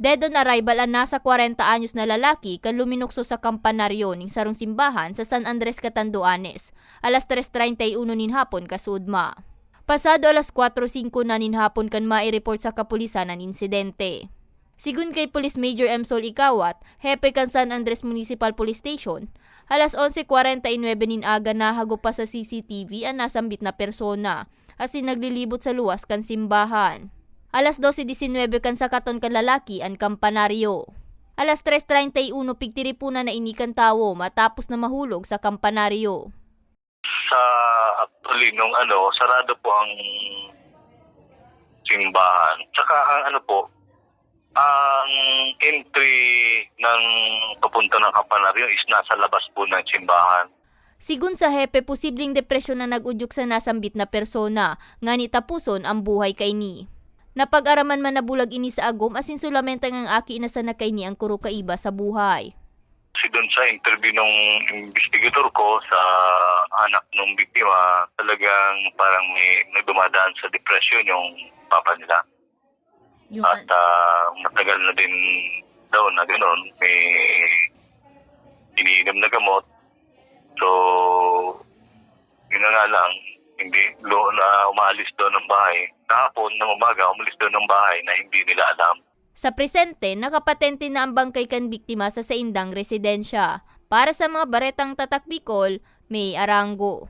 Dead on arrival ang nasa 40 anyos na lalaki kan luminukso sa kampanaryo ning sarong simbahan sa San Andres Catanduanes, alas 3.31 nin hapon kasudma. Pasado alas 4.05 na nin hapon kan mai-report sa kapulisan ang insidente. Sigun kay Police Major M. Sol Ikawat, hepe kan San Andres Municipal Police Station, alas 11.49 nin aga nahago pa sa CCTV ang nasambit na persona, asin naglilibot sa luwas kan simbahan. Alas 12.19 kan sa katon kan lalaki ang kampanaryo. Alas 3.31 pigtiripuna na inikan tawo matapos na mahulog sa kampanaryo. sa actually nung ano, sarado po ang simbahan. Tsaka ang ano po, ang entry ng papunta ng Kapanaryo is nasa labas po ng simbahan. Sigun sa hepe, posibleng depresyon na nagudyok sa nasambit na persona, nga ni tapuson ang buhay kay ni. Napag-araman man na bulag ini sa agom asin sulamenta ng aki na sa nakay ni ang kuro kaiba sa buhay. Kasi doon sa interview ng investigator ko sa anak ng biktima, talagang parang may, may dumadaan sa depression yung papa nila. Yung, At ah, matagal na din daw na gano'n, may iniinom na gamot. So, yun na nga lang, hindi lo, na umalis doon ng bahay. Kahapon ng umaga, umalis doon ng bahay na hindi nila alam. Sa presente, nakapatente na ang bangkay kan biktima sa saindang residensya. Para sa mga baretang tatak Bicol, may arango.